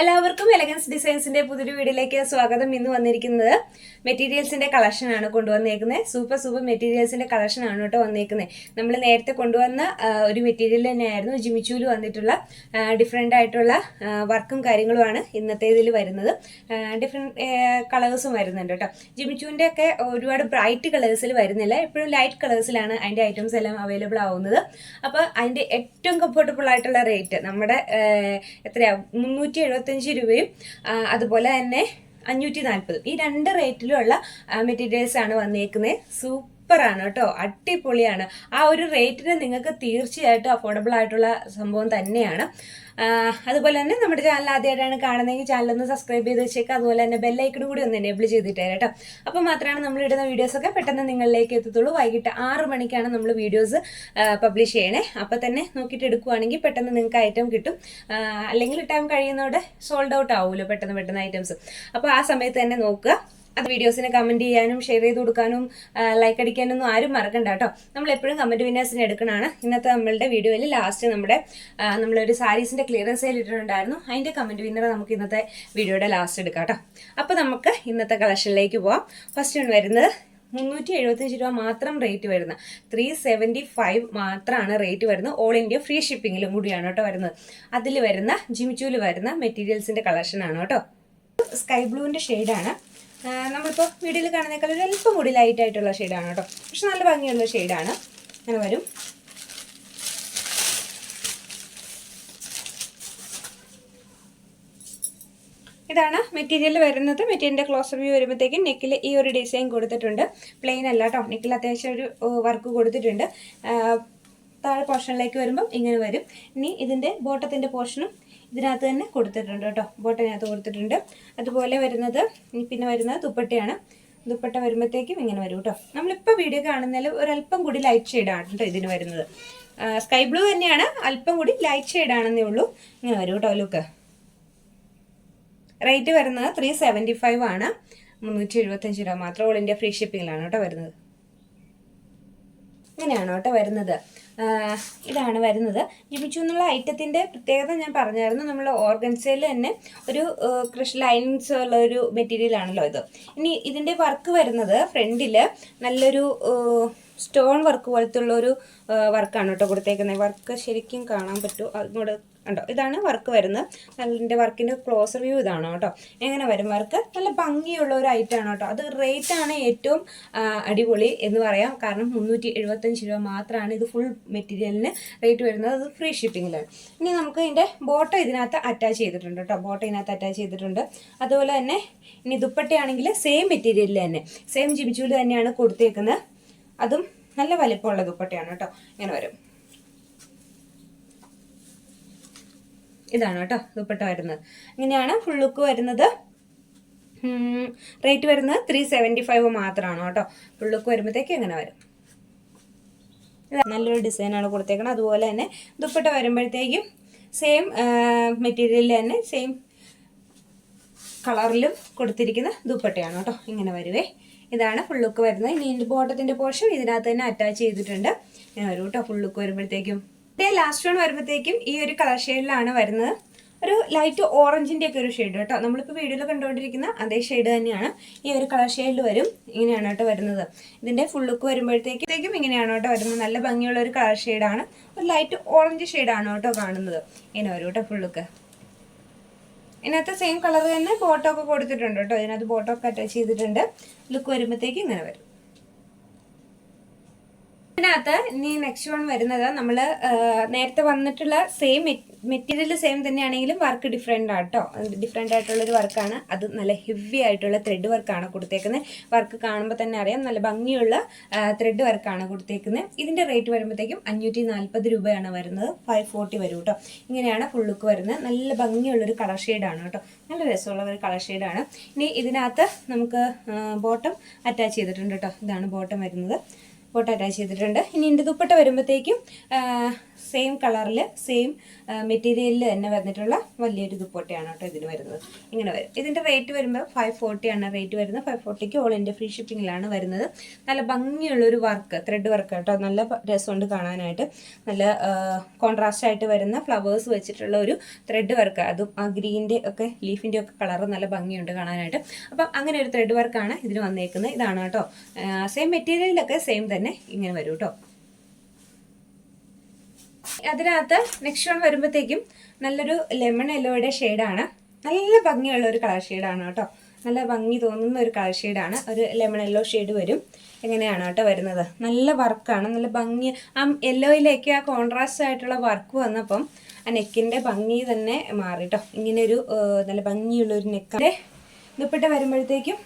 എല്ലാവർക്കും എലഗൻസ് ഡിസൈൻസിന്റെ പുതിയൊരു വീഡിയോയിലേക്ക് സ്വാഗതം. ഇന്ന് വന്നിരിക്കുന്നത് മെറ്റീരിയൽസിന്റെ കളക്ഷൻ ആണ് കൊണ്ടുവന്നേക്കുന്നത്. സൂപ്പർ സൂപ്പർ മെറ്റീരിയൽസിന്റെ കളക്ഷൻ ആണ് കേട്ടോ വന്നേക്കുന്നത്. നമ്മൾ നേരത്തെ കൊണ്ടുവന്ന ഒരു മെറ്റീരിയൽ തന്നെയായിരുന്നു. ജിമിച്ചൂൽ വന്നിട്ടുള്ള ഡിഫറെന്റ് ആയിട്ടുള്ള വർക്കും കാര്യങ്ങളുമാണ് ഇന്നത്തെ ഇതിൽ വരുന്നത്. ഡിഫറെന്റ് കളേഴ്സും വരുന്നുണ്ട് കേട്ടോ. ജിമിച്ചൂവിന്റെ ഒക്കെ ഒരുപാട് ബ്രൈറ്റ് കളേഴ്സിൽ വരുന്നില്ല. എപ്പോഴും ലൈറ്റ് കളേഴ്സിലാണ് അതിന്റെ ഐറ്റംസ് എല്ലാം അവൈലബിൾ ആവുന്നത്. അപ്പോൾ അതിന്റെ ഏറ്റവും കംഫർട്ടബിൾ ആയിട്ടുള്ള റേറ്റ് നമ്മുടെ എത്രയാണ് എത്രയാ? മുന്നൂറ്റി എഴുപത്തഞ്ച് രൂപയും അതുപോലെ തന്നെ അഞ്ഞൂറ്റി നാൽപ്പതും ഈ രണ്ട് റേറ്റിലുള്ള മെറ്റീരിയൽസ് ആണ് വന്നേക്കുന്നത് സൂപ്പറാണ് കേട്ടോ. അടിപൊളിയാണ്. ആ ഒരു റേറ്റിന് നിങ്ങൾക്ക് തീർച്ചയായിട്ടും അഫോർഡബിൾ ആയിട്ടുള്ള സംഭവം തന്നെയാണ്. അതുപോലെ തന്നെ നമ്മുടെ ചാനൽ ആദ്യമായിട്ടാണ് കാണുന്നതെങ്കിൽ ചാനൽ ഒന്ന് സബ്സ്ക്രൈബ് ചെയ്ത് വെച്ചേക്കുക അതുപോലെ തന്നെ ബെല്ലൈക്കൺ കൂടി ഒന്ന് എനേബിൾ ചെയ്തിട്ട് കേട്ടോ. അപ്പോൾ മാത്രമാണ് നമ്മൾ ഇടുന്ന വീഡിയോസൊക്കെ പെട്ടെന്ന് നിങ്ങളിലേക്ക് എത്തത്തുള്ളൂ. വൈകിട്ട് ആറ് മണിക്കാണ് നമ്മൾ വീഡിയോസ് പബ്ലിഷ് ചെയ്യണേ. അപ്പോൾ തന്നെ നോക്കിയിട്ട് എടുക്കുവാണെങ്കിൽ പെട്ടെന്ന് നിങ്ങൾക്ക് ഐറ്റം കിട്ടും. അല്ലെങ്കിൽ ടൈം കഴിയുന്നതോടെ സോൾഡ് ഔട്ട് ആവുമല്ലോ പെട്ടെന്ന് പെട്ടെന്ന് ഐറ്റംസ് അപ്പോൾ ആ സമയത്ത് തന്നെ നോക്കുക. അത് വീഡിയോസിന് കമന്റ് ചെയ്യാനും ഷെയർ ചെയ്ത് കൊടുക്കാനും ലൈക്ക് അടിക്കാനൊന്നും ആരും മറക്കണ്ട കേട്ടോ. നമ്മൾ എപ്പോഴും കമന്റ് വിന്നേഴ്സിന് എടുക്കണമാണ് ഇന്നത്തെ നമ്മളുടെ വീഡിയോയിൽ ലാസ്റ്റ് നമ്മുടെ നമ്മളൊരു സാരീസിന്റെ ക്ലിയറൻസ് സെയിൽ ഇട്ടിട്ടുണ്ടായിരുന്നു. അതിന്റെ കമന്റ് വിന്നർ നമുക്ക് ഇന്നത്തെ വീഡിയോയുടെ ലാസ്റ്റ് എടുക്കാം കേട്ടോ. അപ്പോൾ നമുക്ക് ഇന്നത്തെ കളക്ഷനിലേക്ക് പോവാം. ഫസ്റ്റ് ആണ് വരുന്നത് മുന്നൂറ്റി എഴുപത്തഞ്ച് രൂപ മാത്രം റേറ്റ് വരുന്ന ത്രീ സെവന്റി ഫൈവ് മാത്രമാണ് റേറ്റ് വരുന്നത് ഓൾ ഇന്ത്യ ഫ്രീ ഷിപ്പിങ്ങിലും കൂടിയാണ് കേട്ടോ വരുന്നത്. അതിൽ വരുന്ന ജിമിച്ചൂൽ വരുന്ന മെറ്റീരിയൽസിന്റെ കളക്ഷനാണ് കേട്ടോ. സ്കൈ ബ്ലൂവിന്റെ ഷെയ്ഡാണ് നമ്മളിപ്പോൾ വീഡിയോയിൽ കാണുന്നേക്കാൾ ഒരു അല്പം കൂടി ലൈറ്റ് ആയിട്ടുള്ള ഷെയ്ഡാണ് കേട്ടോ. പക്ഷെ നല്ല ഭംഗിയുള്ള ഷെയ്ഡാണ് അങ്ങനെ വരും. ഇതാണ് മെറ്റീരിയൽ വരുന്നത്. മെറ്റീരിയലിന്റെ ക്ലോസ് വ്യൂ വരുമ്പോഴത്തേക്കും നെക്കിൽ ഈ ഒരു ഡിസൈൻ കൊടുത്തിട്ടുണ്ട്. പ്ലെയിൻ അല്ല കേട്ടോ. നെക്കിൽ അത്യാവശ്യം ഒരു വർക്ക് കൊടുത്തിട്ടുണ്ട്. താഴെ പോർഷനിലേക്ക് വരുമ്പം ഇങ്ങനെ വരും. ഇനി ഇതിന്റെ ബോട്ടത്തിന്റെ പോർഷനും ഇതിനകത്ത് തന്നെ കൊടുത്തിട്ടുണ്ട് കേട്ടോ. ബോട്ടിനകത്ത് കൊടുത്തിട്ടുണ്ട്. അതുപോലെ വരുന്നത് പിന്നെ വരുന്നത് ദുപ്പട്ടയാണ്. ദുപ്പട്ട വരുമ്പോഴത്തേക്കും ഇങ്ങനെ വരും കേട്ടോ. നമ്മളിപ്പോൾ വീഡിയോ കാണുന്നതിൽ ഒരല്പം കൂടി ലൈറ്റ് ഷെയ്ഡാണ് കേട്ടോ ഇതിന് വരുന്നത്. സ്കൈ ബ്ലൂ തന്നെയാണ്. അല്പം കൂടി ലൈറ്റ് ഷെയ്ഡാണെന്നേ ഉള്ളൂ. ഇങ്ങനെ വരും കേട്ടോ ലുക്ക് റേറ്റ് വരുന്നത് ത്രീ സെവന്റി ഫൈവ് ആണ്. മുന്നൂറ്റി എഴുപത്തഞ്ച് രൂപ മാത്രം ഓൾ ഇന്ത്യ ഫ്രീ ഷിപ്പിങ്ങിലാണ് കേട്ടോ വരുന്നത്. ഇങ്ങനെയാണ് കേട്ടോ വരുന്നത്. ഇതാണ് വരുന്നത്. ജിമിച്ചു എന്നുള്ള ഐറ്റത്തിന്റെ പ്രത്യേകത ഞാൻ പറഞ്ഞായിരുന്നു. നമ്മൾ ഓർഗൻസയിൽ തന്നെ ഒരു ക്രഷ് ലൈൻസ് ഉള്ള ഒരു മെറ്റീരിയൽ ആണല്ലോ ഇത്. ഇനി ഇതിന്റെ വർക്ക് വരുന്നത് ഫ്രണ്ടിൽ നല്ലൊരു സ്റ്റോൺ വർക്ക് പോലത്തെ ഒരു വർക്കാണ് കേട്ടോ കൊടുത്തേക്കുന്നത്. വർക്ക് ശരിക്കും കാണാൻ പറ്റുമോ അങ്ങോട്ട് ഉണ്ടോ? ഇതാണ് വർക്ക് വരുന്നത്. അതിന്റെ വർക്കിന്റെ ക്ലോസർ വ്യൂ ഇതാണ് കേട്ടോ. എങ്ങനെ വരും വർക്ക് നല്ല ഭംഗിയുള്ള ഒരു ഐറ്റമാണ് കേട്ടോ. അത് റേറ്റ് ആണ് ഏറ്റവും അടിപൊളി എന്ന് പറയാം. കാരണം മുന്നൂറ്റി എഴുപത്തഞ്ച് രൂപ മാത്രമാണ് ഇത് ഫുൾ മെറ്റീരിയലിന് റേറ്റ് വരുന്നത്. അത് ഫ്രീ ഷിപ്പിങ്ങിലാണ് ഇനി നമുക്ക് ഇതിന്റെ ബോട്ട ഇതിനകത്ത് അറ്റാച്ച് ചെയ്തിട്ടുണ്ട് കേട്ടോ. ബോട്ട ഇതിനകത്ത് അറ്റാച്ച് ചെയ്തിട്ടുണ്ട്. അതുപോലെ തന്നെ ഇനി ദുപ്പട്ടയാണെങ്കിൽ സെയിം മെറ്റീരിയലിൽ തന്നെ. സെയിം ജിമിച്ചൂൽ തന്നെയാണ് കൊടുത്തേക്കുന്നത്. അതും നല്ല വലിപ്പമുള്ള ദുപ്പട്ടയാണ് കേട്ടോ. ഇങ്ങനെ വരും. ഇതാണ് കേട്ടോ ദുപ്പട്ട വരുന്നത്. ഇങ്ങനെയാണ് ഫുൾ ലുക്ക് വരുന്നത്. റേറ്റ് വരുന്നത് ത്രീ സെവന്റി ഫൈവ് മാത്രമാണ് കേട്ടോ. ഫുൾ ലുക്ക് വരുമ്പോഴത്തേക്ക് എങ്ങനെ വരും. നല്ലൊരു ഡിസൈനാണ് കൊടുത്തേക്കണം അതുപോലെ തന്നെ ദുപ്പട്ട വരുമ്പോഴത്തേക്കും സെയിം മെറ്റീരിയലിൽ തന്നെ സെയിം കളറിലും കൊടുത്തിരിക്കുന്ന ദുപ്പട്ടയാണ് കേട്ടോ. ഇങ്ങനെ വരുവേ. ഇതാണ് ഫുൾ ലുക്ക് വരുന്നത്. ഇനി ബോട്ടത്തിന്റെ പോർഷൻ ഇതിനകത്ത് തന്നെ അറ്റാച്ച് ചെയ്തിട്ടുണ്ട്. ഇങ്ങനെ വരും കേട്ടോ ഫുൾ ലുക്ക് വരുമ്പോഴത്തേക്കും. ഇതേ ലാസ്റ്റ് വൺ വരുമ്പോഴത്തേക്കും ഈ ഒരു കളർ ഷെയ്ഡിലാണ് വരുന്നത്. ഒരു ലൈറ്റ് ഓറഞ്ചിന്റെ ഒക്കെ ഒരു ഷെയ്ഡ് കേട്ടോ. നമ്മളിപ്പോൾ വീഡിയോയിൽ കണ്ടുകൊണ്ടിരിക്കുന്ന അതേ ഷെയ്ഡ് തന്നെയാണ് ഈ ഒരു കളർ ഷെയ്ഡിൽ വരും. ഇങ്ങനെയാണ് കേട്ടോ വരുന്നത്. ഇതിന്റെ ഫുൾ ലുക്ക് വരുമ്പോഴത്തേക്കും ഇങ്ങനെയാണ് കേട്ടോ വരുന്നത്. നല്ല ഭംഗിയുള്ള ഒരു കളർ ഷെയ്ഡാണ് ഒരു ലൈറ്റ് ഓറഞ്ച് ഷെയ്ഡാണ് കേട്ടോ കാണുന്നത്. ഇങ്ങനെ വരും കേട്ടോ ഫുൾ ലുക്ക് ഇതിനകത്ത് സെയിം കളർ തന്നെ ബോട്ടോ ഒക്കെ കൊടുത്തിട്ടുണ്ട് കേട്ടോ. ഇതിനകത്ത് ബോട്ടോ ഒക്കെ അറ്റാച്ച് ചെയ്തിട്ടുണ്ട്. ലുക്ക് വരുമ്പോഴത്തേക്ക് ഇങ്ങനെ വരും. ഇതിനകത്ത് ഇനി നെക്സ്റ്റ് വൺ വരുന്നത് നമ്മൾ നേരത്തെ വന്നിട്ടുള്ള സെയിം മെറ്റീരിയൽ സെയിം തന്നെയാണെങ്കിലും വർക്ക് ഡിഫറെന്റ് ആട്ടോ. ഡിഫറെന്റ് ആയിട്ടുള്ളൊരു വർക്കാണ് അത് നല്ല ഹെവി ആയിട്ടുള്ള ത്രെഡ് വർക്കാണ് കൊടുത്തേക്കുന്നത് വർക്ക് കാണുമ്പോൾ തന്നെ അറിയാം നല്ല ഭംഗിയുള്ള ത്രെഡ് വർക്കാണ് കൊടുത്തേക്കുന്നത് ഇതിന്റെ റേറ്റ് വരുമ്പോഴത്തേക്കും അഞ്ഞൂറ്റി നാൽപ്പത് രൂപയാണ് വരുന്നത്. ഫൈവ് ഫോർട്ടി വരും കേട്ടോ ഇങ്ങനെയാണ് ഫുൾ ലുക്ക് വരുന്നത് നല്ല ഭംഗിയുള്ളൊരു കളർ ഷെയ്ഡാണ് കേട്ടോ നല്ല രസമുള്ള ഒരു കളർ ഷെയ്ഡാണ് ഇനി ഇതിനകത്ത് നമുക്ക് ബോട്ടം അറ്റാച്ച് ചെയ്തിട്ടുണ്ട് കേട്ടോ ഇതാണ് ബോട്ടം വരുന്നത്. ഫോട്ടോ അറ്റാച്ച് ചെയ്തിട്ടുണ്ട്. ഇനി എന്റെ ദുപ്പട്ട വരുമ്പോഴത്തേക്കും സെയിം കളറിൽ സെയിം മെറ്റീരിയലിൽ തന്നെ വന്നിട്ടുള്ള വലിയൊരു ദുപ്പട്ടയാണ് കേട്ടോ ഇതിന് വരുന്നത്. ഇങ്ങനെ വരും. ഇതിന്റെ റേറ്റ് വരുമ്പോൾ ഫൈവ് ഫോർട്ടിയാണ് റേറ്റ് വരുന്നത്. ഫൈവ് ഫോർട്ടിക്ക് ഓൾ ഇന്ത്യ ഫ്രീ ഷിപ്പിങ്ങിലാണ് വരുന്നത്. നല്ല ഭംഗിയുള്ളൊരു വർക്ക് ത്രെഡ് വർക്ക് കേട്ടോ. നല്ല രസമുണ്ട് കാണാനായിട്ട്. നല്ല കോൺട്രാസ്റ്റ് ആയിട്ട് വരുന്ന ഫ്ലവേഴ്സ് വെച്ചിട്ടുള്ള ഒരു ത്രെഡ് വർക്ക് അതും ആ ഗ്രീന്റെ ഒക്കെ ലീഫിന്റെ ഒക്കെ കളർ നല്ല ഭംഗിയുണ്ട് കാണാനായിട്ട്. അപ്പം അങ്ങനെ ഒരു ത്രെഡ് വർക്കാണ് ഇതിന് വന്നേക്കുന്നത്. ഇതാണ് കേട്ടോ. സെയിം മെറ്റീരിയലിലൊക്കെ സെയിം തന്നെ ഇങ്ങനെ വരും കേട്ടോ. അതിനകത്ത് നെക്സ്റ്റ് വൺ വരുമ്പോഴത്തേക്കും നല്ലൊരു ലെമൺ യെല്ലോയുടെ ഷെയ്ഡാണ് നല്ല ഭംഗിയുള്ള ഒരു കളർ ഷെയ്ഡാണ് കേട്ടോ. നല്ല ഭംഗി തോന്നുന്ന ഒരു കളർ ഷെയ്ഡാണ് ഒരു ലെമൺ യെല്ലോ ഷെയ്ഡ് വരും. എങ്ങനെയാണ് കേട്ടോ വരുന്നത്? നല്ല വർക്കാണ് നല്ല ഭംഗി. ആ യെല്ലോയിലേക്ക് ആ കോൺട്രാസ്റ്റ് ആയിട്ടുള്ള വർക്ക് വന്നപ്പം ആ നെക്കിന്റെ ഭംഗി തന്നെ മാറി കേട്ടോ. ഇങ്ങനെയൊരു നല്ല ഭംഗിയുള്ളൊരു നെക്കിന്റെ ദുപ്പട്ട വരുമ്പോഴത്തേക്കും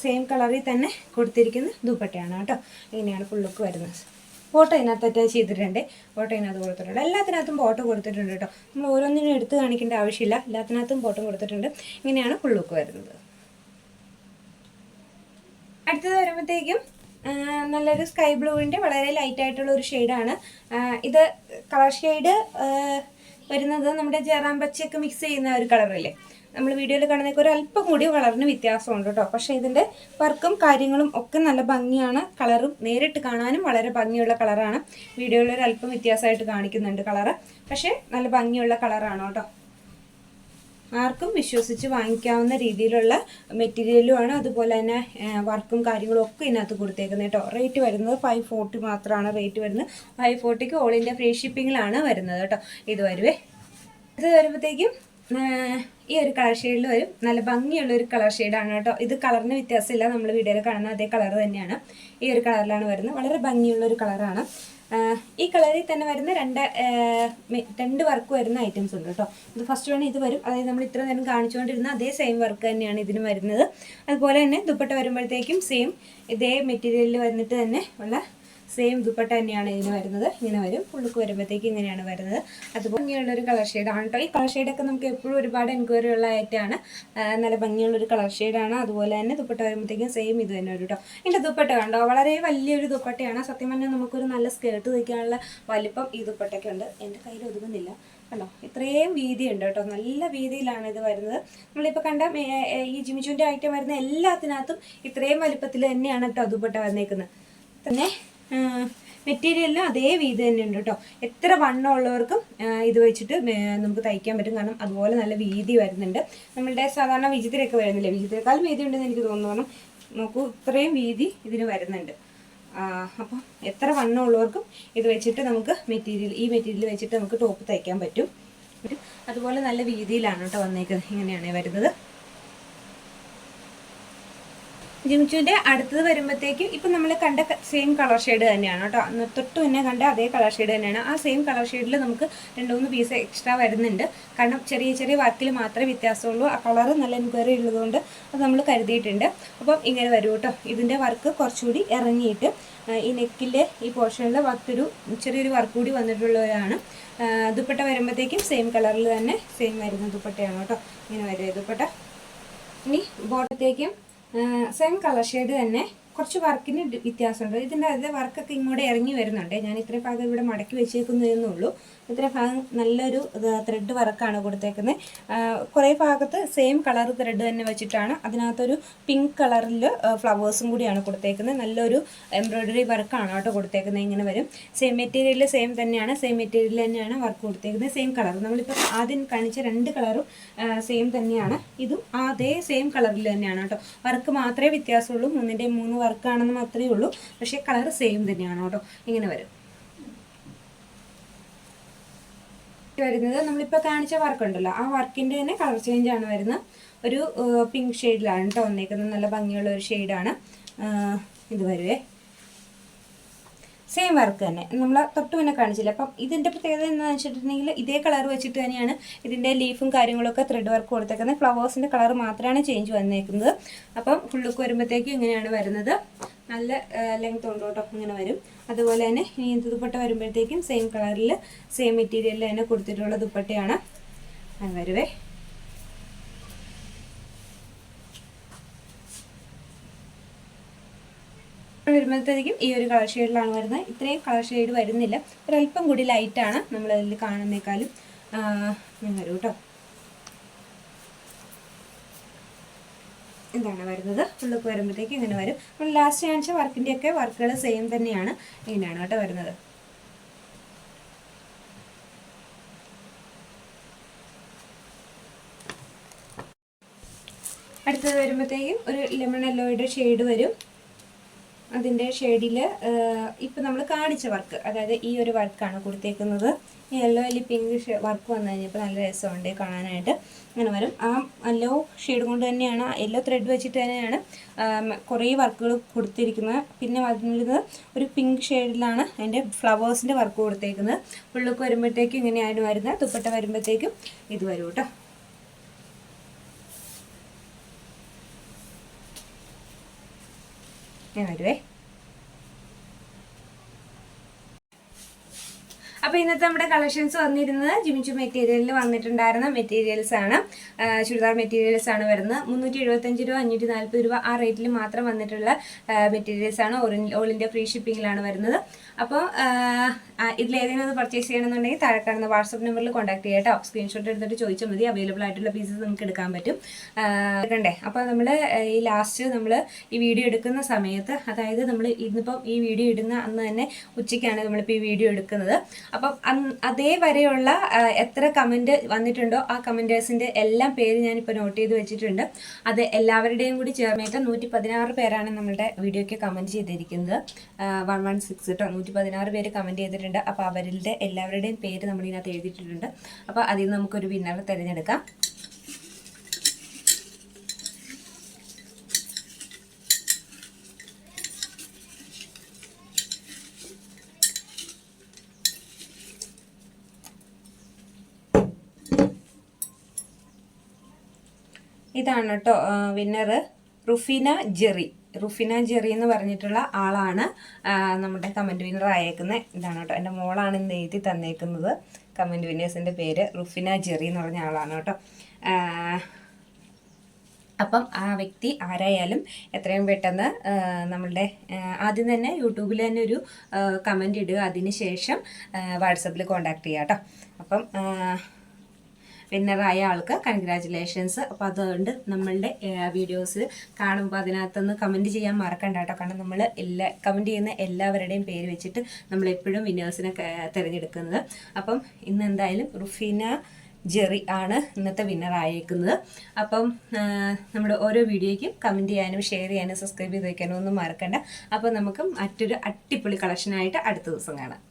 സെയിം കളറിൽ തന്നെ കൊടുത്തിരിക്കുന്ന ദുപ്പട്ടയാണ് കേട്ടോ. ഇങ്ങനെയാണ് ഫുൾ ലുക്ക് വരുന്നത്. ഫോട്ടോ ഇതിനകത്ത് അറ്റാച്ച് ചെയ്തിട്ടുണ്ട്. ഫോട്ടോ ഇതിനകത്ത് കൊടുത്തിട്ടുണ്ട്. എല്ലാത്തിനകത്തും ഫോട്ടോ കൊടുത്തിട്ടുണ്ട് കേട്ടോ. നമ്മൾ ഓരോന്നിനും എടുത്ത് കാണിക്കേണ്ട ആവശ്യമില്ല. എല്ലാത്തിനകത്തും ഫോട്ടോ കൊടുത്തിട്ടുണ്ട്. ഇങ്ങനെയാണ് ഫുൾ ലുക്ക് വരുന്നത്. അടുത്തത് വരുമ്പോഴത്തേക്കും നല്ലൊരു സ്കൈ ബ്ലൂവിന്റെ വളരെ ലൈറ്റ് ആയിട്ടുള്ള ഒരു ഷെയ്ഡാണ് ഇത് കളർ ഷെയ്ഡ് വരുന്നത് നമ്മുടെ ജറാം പച്ചയൊക്കെ മിക്സ് ചെയ്യുന്ന ഒരു കളറല്ലേ നമ്മൾ വീഡിയോയിൽ കാണുന്നതൊക്കെ ഒരു അല്പം കൂടി കളറിന് വ്യത്യാസമുണ്ട് കേട്ടോ പക്ഷെ ഇതിന്റെ വർക്കും കാര്യങ്ങളും ഒക്കെ നല്ല ഭംഗിയാണ്. കളറും നേരിട്ട് കാണാനും വളരെ ഭംഗിയുള്ള കളറാണ് വീഡിയോയിൽ ഒരു അല്പം വ്യത്യാസമായിട്ട് കാണിക്കുന്നുണ്ട് കളറ് പക്ഷേ നല്ല ഭംഗിയുള്ള കളറാണ് കേട്ടോ ആർക്കും വിശ്വസിച്ച് വാങ്ങിക്കാവുന്ന രീതിയിലുള്ള മെറ്റീരിയലുമാണ്. അതുപോലെ തന്നെ വർക്കും കാര്യങ്ങളും ഒക്കെ ഇതിനകത്ത് കൊടുത്തേക്കുന്നത് കേട്ടോ. റേറ്റ് വരുന്നത് ഫൈവ് ഫോർട്ടി മാത്രമാണ് റേറ്റ് വരുന്നത്. ഫൈവ് ഫോർട്ടിക്ക് ഓൾ ഇന്ത്യ ഫ്രീ ഷിപ്പിങ്ങിലാണ് വരുന്നത് കേട്ടോ. ഇത് വരുവേ ഇത് വരുമ്പോഴത്തേക്കും ഈ ഒരു കളർ ഷെയ്ഡിൽ വരും. നല്ല ഭംഗിയുള്ള ഒരു കളർ ഷെയ്ഡാണ് കേട്ടോ. ഇത് കളറിന് വ്യത്യാസമില്ല. നമ്മൾ വീഡിയോയിൽ കാണുന്ന അതേ കളർ തന്നെയാണ്. ഈ ഒരു കളറിലാണ് വരുന്നത്. വളരെ ഭംഗിയുള്ള ഒരു കളറാണ്. ഈ കളറിൽ തന്നെ വരുന്ന രണ്ട് രണ്ട് വർക്ക് വരുന്ന ഐറ്റംസ് ഉണ്ട് കേട്ടോ. ഇത് ഫസ്റ്റ് വൺ ഇത് വരും. അതായത് നമ്മൾ ഇത്ര നേരം കാണിച്ചുകൊണ്ടിരുന്ന അതേ സെയിം വർക്ക് തന്നെയാണ് ഇതിന് വരുന്നത്. അതുപോലെ തന്നെ ദുപ്പട്ട വരുമ്പോഴത്തേക്കും സെയിം ഇതേ മെറ്റീരിയലിൽ വന്നിട്ട് തന്നെ ഉള്ള സെയിം ദുപ്പട്ട തന്നെയാണ് ഇതിന് വരുന്നത്. ഇങ്ങനെ വരും. പുള്ളിക്ക് വരുമ്പോഴത്തേക്ക് ഇങ്ങനെയാണ് വരുന്നത്. അതുപോലെ ഭംഗിയുള്ളൊരു കളർ ഷെയ്ഡാണ് കേട്ടോ ഈ കളർ ഷെയ്ഡൊക്കെ നമുക്ക് എപ്പോഴും ഒരുപാട് എൻക്വയറി ഉള്ള ആയിട്ടാണ് നല്ല ഭംഗിയുള്ളൊരു കളർ ഷെയ്ഡാണ് അതുപോലെ തന്നെ ദുപ്പട്ട വരുമ്പോഴത്തേക്കും സെയിം ഇത് തന്നെ വരും കേട്ടോ ഇതിന്റെ ദുപ്പട്ട കണ്ടോ? വളരെ വലിയൊരു ദുപ്പട്ടയാണ്. സത്യം പറഞ്ഞാൽ നമുക്കൊരു നല്ല സ്കേർട്ട് തയ്ക്കാനുള്ള വലിപ്പം ഈ ദുപ്പട്ടയ്ക്ക് ഉണ്ട്. എന്റെ കയ്യിൽ ഒതുങ്ങുന്നില്ല. കണ്ടോ? ഇത്രയും വീതി ഉണ്ട് കേട്ടോ നല്ല വീതിയിലാണ് ഇത് വരുന്നത്. നമ്മളിപ്പോൾ കണ്ട ഈ ജിമിച്ചുവിന്റെ ഐറ്റം വരുന്ന എല്ലാത്തിനകത്തും ഇത്രയും വലിപ്പത്തിൽ തന്നെയാണ് കേട്ടോ ദുപ്പട്ട വന്നേക്കുന്നത്. തന്നെ മെറ്റീരിയലിനും അതേ വീതി തന്നെ ഉണ്ട് കേട്ടോ എത്ര വണ്ണമുള്ളവർക്കും ഇത് വെച്ചിട്ട് നമുക്ക് തയ്ക്കാൻ പറ്റും. കാരണം അതുപോലെ നല്ല വീതി വരുന്നുണ്ട്. നമ്മളുടെ സാധാരണ വിചിത്രയൊക്കെ വരുന്നില്ലേ? വിചിത്രക്കാളും വീതി ഉണ്ടെന്ന് എനിക്ക് തോന്നുന്നു. കാരണം നോക്കൂ ഇത്രയും വീതി ഇതിന് വരുന്നുണ്ട്. അപ്പം എത്ര വണ്ണമുള്ളവർക്കും ഇത് വെച്ചിട്ട് നമുക്ക് മെറ്റീരിയൽ ഈ മെറ്റീരിയൽ വെച്ചിട്ട് നമുക്ക് ടോപ്പ് തയ്ക്കാൻ പറ്റും. അതുപോലെ നല്ല വീതിയിലാണ് കേട്ടോ വന്നേക്കുന്നത്. ഇങ്ങനെയാണ് വരുന്നത്. ജിമിച്ചുവിന്റെ അടുത്തത് വരുമ്പോഴത്തേക്കും ഇപ്പം നമ്മൾ കണ്ട സെയിം കളർ ഷെയ്ഡ് തന്നെയാണ് കേട്ടോ. തൊട്ട് മുന്നേ കണ്ട അതേ കളർ ഷെയ്ഡ് തന്നെയാണ്. ആ സെയിം കളർ ഷെയ്ഡിൽ നമുക്ക് രണ്ട് മൂന്ന് പീസ് എക്സ്ട്രാ വരുന്നുണ്ട്. കാരണം ചെറിയ ചെറിയ വർക്കിൽ മാത്രമേ വ്യത്യാസമുള്ളൂ. ആ കളർ നല്ല എൻക്വയറി ഉള്ളതുകൊണ്ട് അത് നമ്മൾ കരുതിയിട്ടുണ്ട്. അപ്പം ഇങ്ങനെ വരും കേട്ടോ. ഇതിന്റെ വർക്ക് കുറച്ചുകൂടി ഇറങ്ങിയിട്ട് ഈ നെക്കിന്റെ ഈ പോർഷനിൽ വർക്കൊരു ചെറിയൊരു വർക്ക് കൂടി വന്നിട്ടുള്ളവരാണ് ദുപ്പട്ട വരുമ്പോഴത്തേക്കും സെയിം കളറിൽ തന്നെ സെയിം വരുന്ന ദുപ്പട്ടയാണ് കേട്ടോ. ഇങ്ങനെ വരുക ദുപ്പട്ട. ഇനി ബോട്ടത്തേക്കും സെയിം കളർ ഷെയ്ഡ് തന്നെ. കുറച്ച് വർക്കിന് വ്യത്യാസമുണ്ട്. ഇതിന്റെ അതേ വർക്കൊക്കെ ഇങ്ങോട്ട് ഇറങ്ങി വരുന്നുണ്ട്. ഞാൻ ഇത്രയും ഭാഗം ഇവിടെ മടക്കി വെച്ചേക്കുന്നതെന്നേ ഉള്ളൂ ഇത്രയും ഭാഗം നല്ലൊരു ത്രെഡ് വർക്കാണ് കൊടുത്തേക്കുന്നത് കുറേ ഭാഗത്ത് സെയിം കളർ ത്രെഡ് തന്നെ വെച്ചിട്ടാണ്. അതിനകത്തൊരു പിങ്ക് കളറിൽ ഫ്ലവേഴ്സും കൂടിയാണ് കൊടുത്തേക്കുന്നത് നല്ലൊരു എംബ്രോയ്ഡറി വർക്കാണ് കേട്ടോ കൊടുത്തേക്കുന്നത് ഇങ്ങനെ വരും. സെയിം മെറ്റീരിയൽ സെയിം തന്നെയാണ്. സെയിം മെറ്റീരിയൽ തന്നെയാണ് വർക്ക് കൊടുത്തേക്കുന്നത് സെയിം കളർ നമ്മളിപ്പോൾ ആദ്യം കാണിച്ച രണ്ട് കളറും സെയിം തന്നെയാണ്. ഇതും അതേ സെയിം കളറിൽ തന്നെയാണ് കേട്ടോ. വർക്ക് മാത്രമേ വ്യത്യാസമുള്ളൂ. മൂന്നിന്റെ മൂന്ന് വർക്കാണെന്ന് മാത്രമേ ഉള്ളൂ. പക്ഷേ കളർ സെയിം തന്നെയാണ് കേട്ടോ. ഇങ്ങനെ വരും. വരുന്നത് നമ്മളിപ്പോൾ കാണിച്ച വർക്ക് ഉണ്ടല്ലോ. ആ വർക്കിന്റെ തന്നെ കളർ ചേഞ്ച് ആണ് വരുന്നത്. ഒരു പിങ്ക് ഷെയ്ഡിലാണ് കേട്ടോ വന്നേക്കുന്നത്. നല്ല ഭംഗിയുള്ള ഒരു ഷെയ്ഡാണ് ഇത് വരുവേ. സെയിം വർക്ക് തന്നെ. നമ്മൾ തൊട്ട് മുന്നേ കാണിച്ചില്ല? അപ്പം ഇതിന്റെ പ്രത്യേകത എന്താണെന്ന് വെച്ചിട്ടുണ്ടെങ്കിൽ ഇതേ കളർ വെച്ചിട്ട് തന്നെയാണ് ഇതിന്റെ ലീഫും കാര്യങ്ങളൊക്കെ ത്രെഡ് വർക്ക് കൊടുത്തേക്കുന്നത്. ഫ്ലവേഴ്സിന്റെ കളർ മാത്രമാണ് ചേഞ്ച് വന്നേക്കുന്നത്. അപ്പം ഫുള്ളുക്ക് വരുമ്പോഴത്തേക്കും ഇങ്ങനെയാണ് വരുന്നത്. നല്ല ലെങ്ത് ഉണ്ട് കേട്ടോ. ഇങ്ങനെ വരും. അതുപോലെ തന്നെ ഇനി ദുപ്പട്ട വരുമ്പോഴത്തേക്കും സെയിം കളറിൽ സെയിം മെറ്റീരിയലിൽ തന്നെ കൊടുത്തിട്ടുള്ള ദുപ്പട്ടയാണ്. വരുവേ. വരുമ്പോഴത്തേക്കും ഈ ഒരു കളർ ഷെയ്ഡിലാണ് വരുന്നത്. ഇത്രയും കളർ ഷെയ്ഡ് വരുന്നില്ല. ഒരല്പം കൂടി ലൈറ്റാണ് നമ്മളതിൽ കാണുന്നേക്കാളും. വരും കേട്ടോ ഇതാണ് വരുന്നത്. ഉള്ളിലേക്ക് വരുമ്പോഴത്തേക്ക് ഇങ്ങനെ വരും. നമ്മൾ ലാസ്റ്റ് കാണിച്ച വർക്കിന്റെയൊക്കെ വർക്കുകൾ സെയിം തന്നെയാണ്. ഇങ്ങനെയാണ് കേട്ടോ വരുന്നത്. അടുത്തത് വരുമ്പോഴത്തേക്കും ഒരു ലെമൺ യെല്ലോയുടെ ഷെയ്ഡ് വരും. അതിന്റെ ഷെയ്ഡിൽ ഇപ്പം നമ്മൾ കാണിച്ച വർക്ക് അതായത് ഈ ഒരു വർക്കാണ് കൊടുത്തേക്കുന്നത്. യെല്ലോ അല്ലെങ്കിൽ പിങ്ക് വർക്ക് വന്നു കഴിഞ്ഞപ്പോൾ നല്ല രസമുണ്ട് കാണാനായിട്ട്. അങ്ങനെ വരും. ആ യെല്ലോ ഷെയ്ഡ് കൊണ്ട് തന്നെയാണ് യെല്ലോ ത്രെഡ് വെച്ചിട്ട് തന്നെയാണ് കുറേ വർക്കുകൾ കൊടുത്തിരിക്കുന്നത്. പിന്നെ വന്നിരുന്നത് ഒരു പിങ്ക് ഷെയ്ഡിലാണ് അതിന്റെ ഫ്ലവേഴ്സിന്റെ വർക്ക് കൊടുത്തേക്കുന്നത്. ഉള്ളിലേക്ക് വരുമ്പോഴത്തേക്കും ഇങ്ങനെയാണ് വരുന്നത്. ദുപ്പട്ട വരുമ്പോഴത്തേക്കും ഇത് വരും കേട്ടോ ഞാൻ വരുവേ. അപ്പോൾ ഇന്നത്തെ നമ്മുടെ കളക്ഷൻസ് വന്നിരുന്നത് ജിമിച്ചു മെറ്റീരിയലിൽ വന്നിട്ടുണ്ടായിരുന്ന മെറ്റീരിയൽസ് ആണ്. ചുരിദാർ മെറ്റീരിയൽസ് ആണ് വരുന്നത്. മുന്നൂറ്റി എഴുപത്തഞ്ച് രൂപ അഞ്ഞൂറ്റി നാൽപ്പത് രൂപ ആ റേറ്റിൽ മാത്രം വന്നിട്ടുള്ള മെറ്റീരിയൽസ് ആണ്. ഓൾ ഇന്ത്യ ഫ്രീ ഷിപ്പിംഗിലാണ് വരുന്നത്. അപ്പോൾ ഇതിൽ ഏതെങ്കിലും പർച്ചേസ് ചെയ്യണമെന്നുണ്ടെങ്കിൽ താഴെ കാണുന്ന വാട്സപ്പ് നമ്പറിൽ കോൺടാക്ട് ചെയ്യാം കേട്ടോ. സ്ക്രീൻഷോട്ട് എടുത്തിട്ട് ചോദിച്ചാൽ മതി. അവൈലബിൾ ആയിട്ടുള്ള പീസസ് നമുക്ക് എടുക്കാൻ പറ്റും. കണ്ടേ എടുക്കണ്ടേ? അപ്പോൾ നമ്മൾ ഈ ലാസ്റ്റ് നമ്മൾ ഈ വീഡിയോ എടുക്കുന്ന സമയത്ത് അതായത് നമ്മൾ ഇന്നിപ്പം ഈ വീഡിയോ ഇടുന്ന അന്ന് തന്നെ ഉച്ചയ്ക്കാണ് നമ്മളിപ്പോൾ ഈ വീഡിയോ എടുക്കുന്നത്. അപ്പം അതേ വരെയുള്ള എത്ര കമന്റ് വന്നിട്ടുണ്ടോ ആ കമന്റേഴ്സിന്റെ എല്ലാം പേര് ഞാനിപ്പോൾ നോട്ട് ചെയ്ത് വെച്ചിട്ടുണ്ട്. അത് എല്ലാവരുടെയും കൂടി ചേർന്നിട്ട് നൂറ്റി പതിനാറ് പേരാണ് നമ്മളുടെ വീഡിയോയ്ക്ക് കമന്റ് ചെയ്തിരിക്കുന്നത്. വൺ വൺ സിക്സ് കേട്ടോ നൂറ്റി പതിനാറ് പേര് കമന്റ് ചെയ്തിട്ടുണ്ട്. അപ്പോൾ അവരുടെ എല്ലാവരുടെയും പേര് നമ്മൾ നമ്മളിതിനകത്ത് എഴുതിയിട്ടുണ്ട് അപ്പോൾ അതിൽ നിന്ന് നമുക്കൊരു വിന്നറെ തിരഞ്ഞെടുക്കാം. ഇതാണ് കേട്ടോ winner Rufina Jerry. Rufina Jerry എന്ന് പറഞ്ഞിട്ടുള്ള ആളാണ് നമ്മുടെ കമന്റ് വിന്നർ അയക്കുന്നത് ഇതാണ് കേട്ടോ. എന്റെ മോളാണ് ഇന്ന് എഴുതി തന്നേക്കുന്നത്. കമന്റ് വിന്നേഴ്സിന്റെ പേര് റുഫിന ജെറി എന്ന് പറഞ്ഞ ആളാണ് കേട്ടോ. അപ്പം ആ വ്യക്തി ആരായാലും എത്രയും പെട്ടെന്ന് നമ്മളുടെ ആദ്യം തന്നെ യൂട്യൂബിൽ തന്നെ ഒരു കമന്റ് ഇടുക. അതിന് ശേഷം വാട്സപ്പിൽ കോൺടാക്ട് ചെയ്യാം കേട്ടോ. അപ്പം വിന്നറായ ആൾക്ക് കൺഗ്രാറ്റുലേഷൻസ് അപ്പോൾ അതുകൊണ്ട് നമ്മളുടെ വീഡിയോസ് കാണുമ്പോൾ അതിനകത്തുനിന്ന് കമന്റ് ചെയ്യാൻ മറക്കണ്ട കേട്ടോ. കാരണം നമ്മൾ എല്ലാ കമന്റ് ചെയ്യുന്ന എല്ലാവരുടെയും പേര് വെച്ചിട്ട് നമ്മൾ എപ്പോഴും വിന്നേഴ്സിനെ തിരഞ്ഞെടുക്കുന്നത്. അപ്പം ഇന്ന് എന്തായാലും റുഫീന ജെറി ആണ് ഇന്നത്തെ വിന്നർ ആയേക്കുന്നത്. അപ്പം നമ്മുടെ ഓരോ വീഡിയോയ്ക്കും കമന്റ് ചെയ്യാനും ഷെയർ ചെയ്യാനും സബ്സ്ക്രൈബ് ചെയ്ത് വയ്ക്കാനും ഒന്നും മറക്കണ്ട. അപ്പോൾ നമുക്ക് മറ്റൊരു അടിപൊളി കളക്ഷനായിട്ട് അടുത്ത ദിവസം കാണാം.